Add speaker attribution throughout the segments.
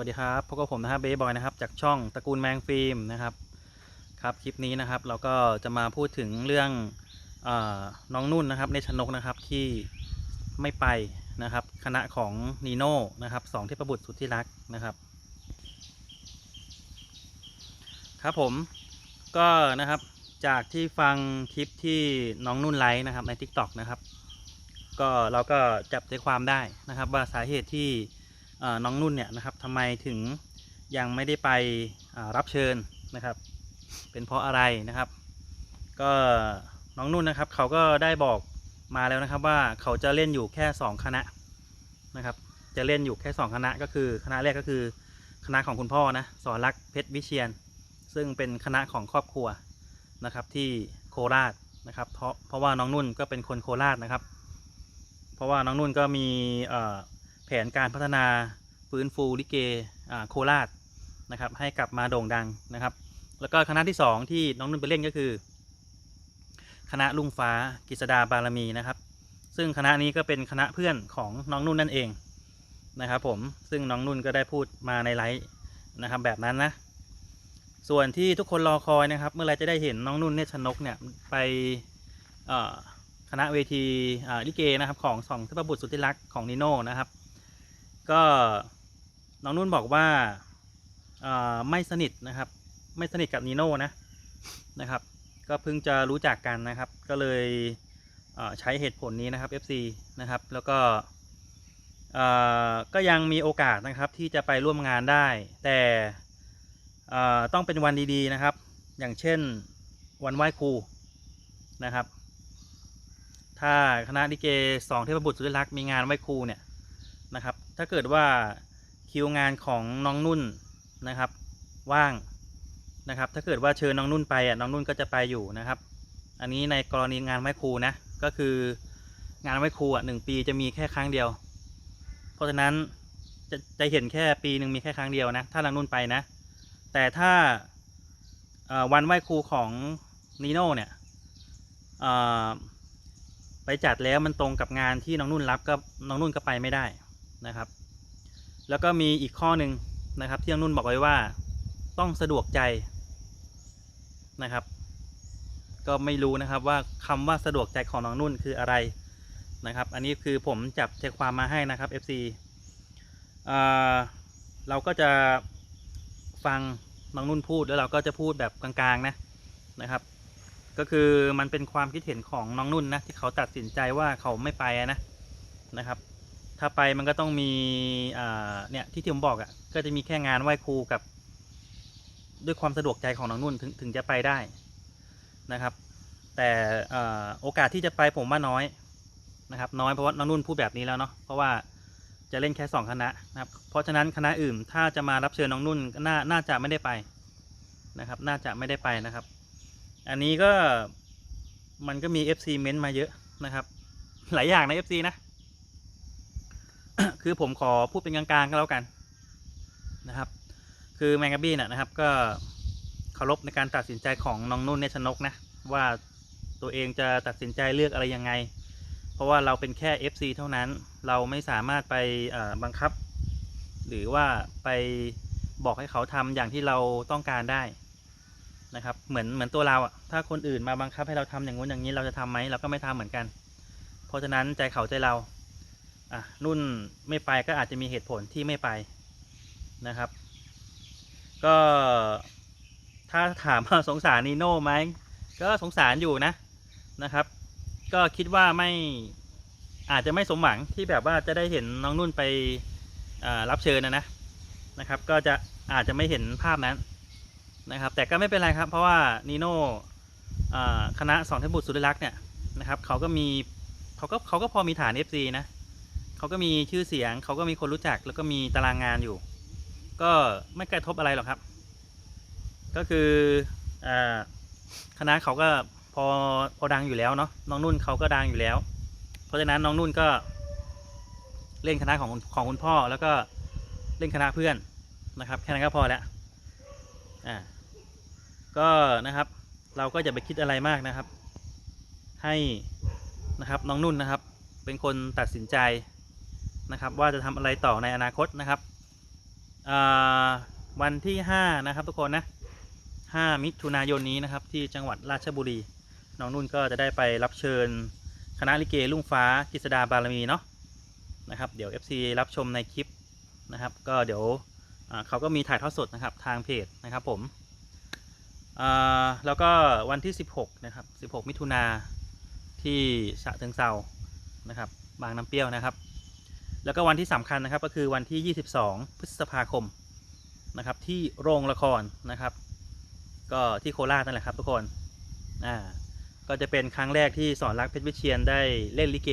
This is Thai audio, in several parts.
Speaker 1: วัสดีครับพบกับผมนะครับเบย์บอยนะครับจากช่องตระกูลแมงฟิล์มนะครับครับคลิปนี้นะครับเราก็จะมาพูดถึงเรื่องอน้องนุ่นนะครับในชนกนะครับที่ไม่ไปนะครับ คณะของนีโน่นะครับสองเทพบุตรสุดที่รักนะครับ ครับผมก็นะครับจากที่ฟังคลิปที่น้องนุ่นไลฟ์นะครับใน Tik t o อกนะครับ ก็เราก็จับใจความได้นะครับว่าสาเหตุที่ น้องนุ่นเนี่ยนะครับทำไมถึงยังไม่ได้ไปรับเชิญนะครับ เป็นเพราะอะไรนะครับ ก็น้องนุ่นนะครับเขาก็ได้บอกมาแล้วนะครับว่าเขาจะเล่นอยู่แค่ 2 คณะนะครับ จะเล่นอยู่แค่ 2 คณะก็คือคณะแรกก็คือคณะของคุณพ่อนะสอนรักเพชรวิเชียน ซึ่งเป็นคณะของครอบครัวนะครับที่โคราชนะครับเพราะเพราะว่าน้องนุ่นก็เป็นคนโคราชนะครับ เพราะว่าน้องนุ่นก็มีเอ่อ แผนการพัฒนาฟื้นฟูลิเกอ่าโคราชนะครับ ให้กลับมาโด่งดังนะครับ แล้วก็คณะที่ 2 ที่น้องนุ่นไปเล่นก็คือ คณะลุงฟ้ากฤษดาบารมีนะครับ ซึ่งคณะนี้ก็เป็นคณะเพื่อนของน้องนุ่นนั่นเองนะครับ ผมซึ่งน้องนุ่นก็ได้พูดมาในไลฟ์นะครับแบบนั้นนะ ส่วนที่ทุกคนรอคอยนะครับ เมื่อไรจะได้เห็นน้องนุ่นเนชนกเนี่ยไปคณะเวทีลิเกนะครับของสองเทพบุตรสุดที่รักษ์ของนิโน่นะครับ ก็น้องนุ่นบอกว่าไม่สนิทนะครับ ไม่สนิทกับนีโน่นะนะครับ ก็เพิ่งจะรู้จักกันนะครับ ก็เลยเใช้เหตุผลนี้นะครับ FC นะครับ แล้วก็ก็ยังมีโอกาสนะครับที่จะไปร่วมงานได้ แต่ต้องเป็นวันดีๆนะครับ อย่างเช่นวันไหว้ครูนะครับ ถ้าคณะลิเกสองเทพบุตรสุดรักมีงานไหว้ครูเนี่ย นะครับ ถ้าเกิดว่าคิวงานของน้องนุ่นนะครับ ว่างนะครับ ถ้าเกิดว่าเชิญน้องนุ่นไปอะน้องนุ่นก็จะไปอยู่นะครับ อันนี้ในกรณีงานไหว้ครูนะ ก็คืองานไหว้ครูอะหนึ่งปีจะมีแค่ครั้งเดียว เพราะฉะนั้นจะจะเห็นแค่ปีหนึ่งมีแค่ครั้งเดียวนะ ถ้าน้องนุ่นไปนะ แต่ถ้าวันไหว้ครูของนีโน่เนี่ยไปจัดแล้วมันตรงกับงานที่น้องนุ่นรับก็น้องนุ่นก็ไปไม่ได้ นะครับ แล้วก็มีอีกข้อหนึ่งนะครับ ที่น้องนุ่นบอกไว้ว่าต้องสะดวกใจนะครับ ก็ไม่รู้นะครับว่าคำว่าสะดวกใจของน้องนุ่นคืออะไรนะครับ อันนี้คือผมจับใจความมาให้นะครับ FC เอ่อเราก็จะฟังน้องนุ่นพูดแล้วเราก็จะพูดแบบกลางๆนะนะครับ ก็คือมันเป็นความคิดเห็นของน้องนุ่นนะที่เขาตัดสินใจว่าเขาไม่ไปนะนะครับ ถ้าไปมันก็ต้องมีเนี่ยที่ที่ผมบอกอะ่ะก็จะมีแค่งานไหว้ครูกับ ด้วยความสะดวกใจของน้องนุ่นถึงถึงจะไปได้นะครับ แต่อโอกาสที่จะไปผมว่าน้อยนะครับ น้อยเพราะว่าน้องนุ่นพูดแบบนี้แล้วเนาะเพราะว่าจะเล่นแค่สองคณะนะครับ เพราะฉะนั้นคณะอื่นถ้าจะมารับเชิญน้องนุ่นน่าน่าจะไม่ได้ไปนะครับ น่าจะไม่ได้ไปนะครับ อันนี้ก็มันก็มี FC เม้นต์มาเยอะนะครับ หลายอย่างใน FC นะ คือผมขอพูดเป็นกลางๆก็แล้วกันนะครับ คือแมงกะบี้นะนะครับ ก็เคารพในการตัดสินใจของน้องนุ่นเนชนกนะว่าตัวเองจะตัดสินใจเลือกอะไรยังไง เพราะว่าเราเป็นแค่ FC เท่านั้น เราไม่สามารถไปบังคับ หรือว่าไปบอกให้เขาทำอย่างที่เราต้องการได้นะครับ เหมือนเหมือนตัวเราอะถ้าคนอื่นมาบังคับให้เราทำอย่างงู้นอย่างนี้เราจะทำไหมเราก็ไม่ทำเหมือนกัน เพราะฉะนั้นใจเขาใจเรา อะนุ่นไม่ไปก็อาจจะมีเหตุผลที่ไม่ไปนะครับ ก็ถ้าถามว่าสงสารนีโน่ไหมก็สงสารอยู่นะนะครับ ก็คิดว่าไม่อาจจะไม่สมหวังที่แบบว่าจะได้เห็นน้องนุ่นไปรับเชิญนะนะนะครับ ก็จะอาจจะไม่เห็นภาพนั้นนะครับ แต่ก็ไม่เป็นไรครับ เพราะว่านีโน่คณะสองเทพบุตรสุดรักษ์เนี่ยนะครับเขาก็มีเขาก็เขาก็พอมีฐาน FC นะ เขาก็มีชื่อเสียง เขาก็มีคนรู้จัก แล้วก็มีตารางงานอยู่ ก็ไม่กระทบอะไรหรอกครับ ก็คืออคณะเขาก็พอพอดังอยู่แล้วเนาะน้องนุ่นเขาก็ดังอยู่แล้ว เพราะฉะนั้นน้องนุ่นก็ เล่นคณะของของคุณพ่อแล้วก็เล่นคณะเพื่อนนะครับ แค่นั้นก็พอแล้วอ่าก็นะครับเราก็อย่าไปคิดอะไรมากนะครับ ให้นะครับน้องนุ่นนะครับ เป็นคนตัดสินใจ นะครับ ว่าจะทำอะไรต่อในอนาคตนะครับวันที่ห้านะครับทุกคนนะห้ามิถุนายนนี้นะครับ ที่จังหวัดราชบุรีน้องนุ่นก็จะได้ไปรับเชิญคณะลิเกลุ่งฟ้ากฤษดาบารมีเนาะนะครับ เดี๋ยว FC รับชมในคลิปนะครับ ก็เดี๋ยวเขาก็มีถ่ายทอดสดนะครับทางเพจนะครับผมแล้วก็วันที่ 16นะครับ16 มิถุนาที่ฉะเชิงเซานะครับ บางน้ำเปรี้ยวนะครับ แล้วก็วันที่สำคัญนะครับก็คือวันที่ 22 พฤษภาคมนะครับที่โรงละครนะครับ ก็ที่โคราชนั่นแหละครับทุกคนอ่าก็จะเป็นครั้งแรกที่สอนรักเพชรวิเชียนได้เล่นลิเก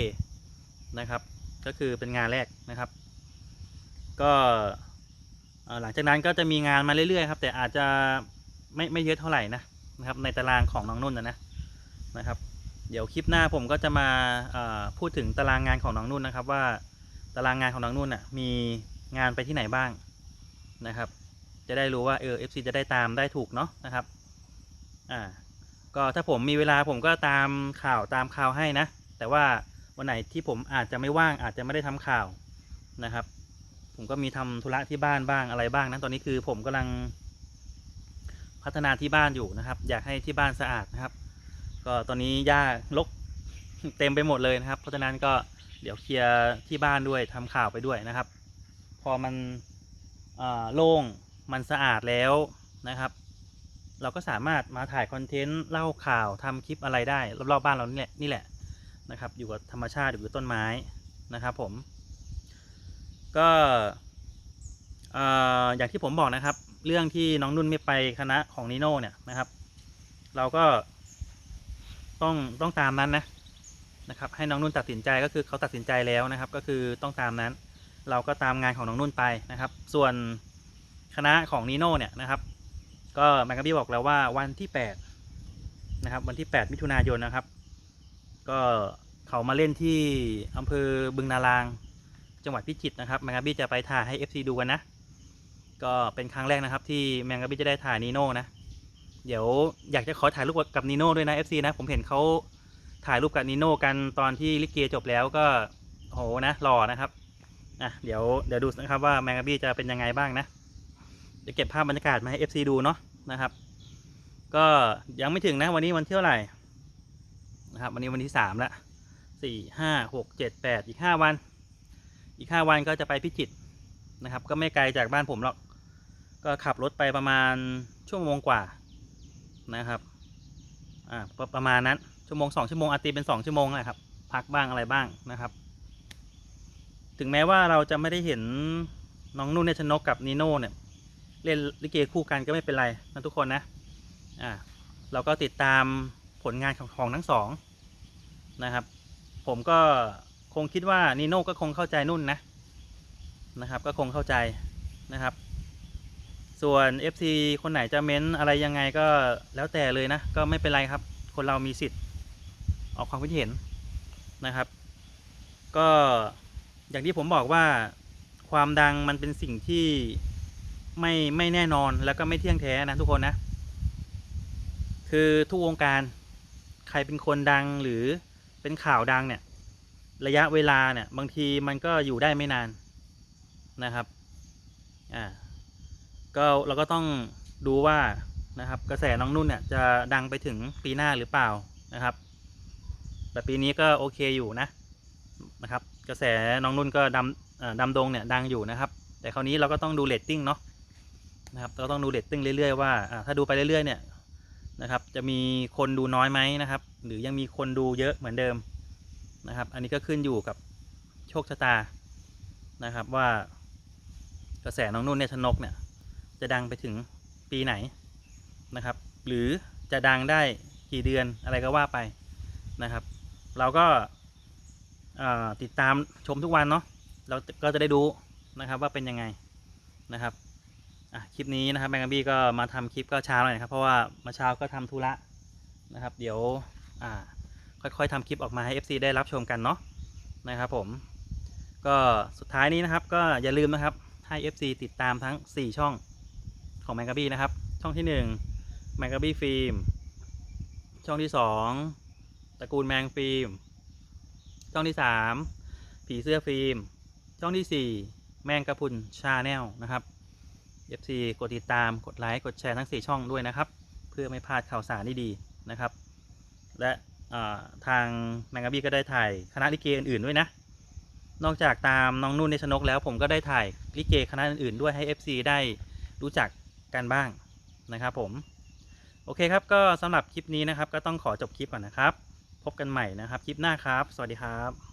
Speaker 1: นะครับ ก็คือเป็นงานแรกนะครับ ก็หลังจากนั้นก็จะมีงานมาเรื่อยๆครับแต่อาจจะไม่ไม่เยอะเท่าไหร่นะนะครับ ในตารางของน้องนุ่นนะนะนะครับ เดี๋ยวคลิปหน้าผมก็จะมาพูดถึงตารางงานของน้องนุ่นนะครับว่า ตารางงานของน้องนุ่นอะมีงานไปที่ไหนบ้างนะครับ จะได้รู้ว่าเออ FC จะได้ตามได้ถูกเนาะนะครับอ่าก็ถ้าผมมีเวลาผมก็ตามข่าวตามข่าวให้นะ แต่ว่าวันไหนที่ผมอาจจะไม่ว่างอาจจะไม่ได้ทำข่าวนะครับ ผมก็มีทำธุระที่บ้านบ้างอะไรบ้างนะตอนนี้คือผมกำลังพัฒนาที่บ้านอยู่นะครับ อยากให้ที่บ้านสะอาดนะครับ ก็ตอนนี้หญ้ารกเต็มไปหมดเลยนะครับ เพราะฉะนั้นก็ เดี๋ยวเคลียร์ที่บ้านด้วยทำข่าวไปด้วยนะครับ พอมันโล่งมันสะอาดแล้วนะครับ เราก็สามารถมาถ่ายคอนเทนต์เล่าข่าวทำคลิปอะไรได้รอบๆบ้านเรานี่แหละนี่แหละนะครับ อยู่กับธรรมชาติอยู่กับต้นไม้นะครับผม ก็เอ่ออย่างที่ผมบอกนะครับ เรื่องที่น้องนุ่นไม่ไปคณะของนิโน่เนี่ยนะครับ เราก็ต้องต้องตามนั้นนะ นะครับให้น้องนุ่นตัดสินใจก็คือเขาตัดสินใจแล้วนะครับ ก็คือต้องตามนั้น เราก็ตามงานของน้องนุ่นไปนะครับ ส่วนคณะของนิโน่เนี่ยนะครับ ก็แมกกาบี้บอกแล้วว่าวันที่8นะครับวันที่ 8 มิถุนายนนะครับ ก็เขามาเล่นที่อำเภอบึงนาราง จังหวัดพิจิตรนะครับแมงกาบี้จะไปถ่ายให้ FC ดูกันนะ ก็เป็นครั้งแรกนะครับ ที่แมงกาบี้จะได้ถ่ายนีโน่นะเดี๋ยวอยากจะขอถ่ายรูปกับนีโน่ด้วยนะ FC นะผมเห็นเขา ถ่ายรูปกับนีโน่กันตอนที่ลิเกจบแล้วก็โหนะหล่อนะครับอะเดี๋ยวเดี๋ยวดูนะครับว่าแมงกบี้จะเป็นยังไงบ้างนะจะเก็บภาพบรรยากาศมาให้ FC ดูเนาะนะครับ ก็ยังไม่ถึงนะวันนี้วันเที่เท่าไหร่นะครับ วันนี้วันที่สามละสี่ห้าหกเจ็ดแปดอีกห้าวัน อีกห้าวันก็จะไปพิจิตรนะครับ ก็ไม่ไกลจากบ้านผมหรอก ก็ขับรถไปประมาณชั่วโมงกว่านะครับ อ่าประประมาณนั้นชั่วโมงสองชั่วโมงอาตีเป็นสองชั่วโมงนะครับ พักบ้างอะไรบ้างนะครับ ถึงแม้ว่าเราจะไม่ได้เห็นน้องนุ่นเนชนกกับนีโน่เนี่ยเล่นลิเกคู่กันก็ไม่เป็นไรนะทุกคนนะอ่าเราก็ติดตามผลงานของของทั้งสองนะครับ ผมก็คงคิดว่านีโน่ก็คงเข้าใจนุ่นนะนะครับ ก็คงเข้าใจนะครับ ส่วน FC คนไหนจะเม้นอะไรยังไงก็แล้วแต่เลยนะ ก็ไม่เป็นไรครับ คนเรามีสิทธิ์ออกความคิดเห็นนะครับ ก็อย่างที่ผมบอกว่าความดังมันเป็นสิ่งที่ไม่ไม่แน่นอนแล้วก็ไม่เที่ยงแท้นะทุกคนนะ คือทุกวงการใครเป็นคนดังหรือเป็นข่าวดังเนี่ย ระยะเวลาเนี่ย บางทีมันก็อยู่ได้ไม่นานนะครับ อ่า ก็เราก็ต้องดูว่านะครับ กระแสน้องนุ่นเนี่ยจะดังไปถึงปีหน้าหรือเปล่านะครับ แต่ปีนี้ก็โอเคอยู่นะนะครับ กระแสน้องนุ่นก็ดำดำดงเนี่ยดังอยู่นะครับ แต่คราวนี้เราก็ต้องดูเรตติ้งเนาะนะครับเราต้องดูเรตติ้งเรื่อยๆว่าถ้าดูไปเรื่อยๆเนี่ยนะครับ จะมีคนดูน้อยไหมนะครับ หรือยังมีคนดูเยอะเหมือนเดิมนะครับ อันนี้ก็ขึ้นอยู่กับโชคชะตานะครับว่ากระแสน้องนุ่นเนี่ยชนกเนี่ย จะดังไปถึงปีไหนนะครับ หรือจะดังได้กี่เดือนอะไรก็ว่าไปนะครับ เราก็ติดตามชมทุกวันเนาะเราก็จะได้ดูนะครับว่าเป็นยังไงนะครับคลิปนี้นะครับแมงกะบี้ก็มาทำคลิปก็เช้าหน่อยนะครับ เพราะว่ามาเช้าก็ทำธุระนะครับ เดี๋ยวค่อยๆทำคลิปออกมาให้ FC ได้รับชมกันเนาะนะครับผมก็สุดท้ายนี้นะครับก็อย่าลืมนะครับให้ FC ติดตามทั้ง 4 ช่อง ของแมงกะบี้นะครับ ช่องที่1แมงกะบี้ฟิล์ม ช่องที่ 2 ตระกูลแมงฟิล์ม ช่องที่ 3 ผีเสื้อฟิล์ม ช่องที่ 4 แมงกะพุนชาแนลนะครับ FC กดติดตาม กดไลค์ กดแชร์ทั้ง 4 ช่องด้วยนะครับ เพื่อไม่พลาดข่าวสารดีๆนะครับ และทางแมงกะบี้ก็ได้ถ่ายคณะลิเกอื่นๆด้วยนะนอกจากตามน้องนุ่นในชนกแล้วผมก็ได้ถ่ายลิเกคณะอื่นๆด้วยให้ FC ได้รู้จัก กันบ้างนะครับผมโอเคครับก็สำหรับคลิปนี้นะครับ ก็ต้องขอจบคลิปก่อนนะครับ พบกันใหม่นะครับ คลิปหน้าครับ สวัสดีครับ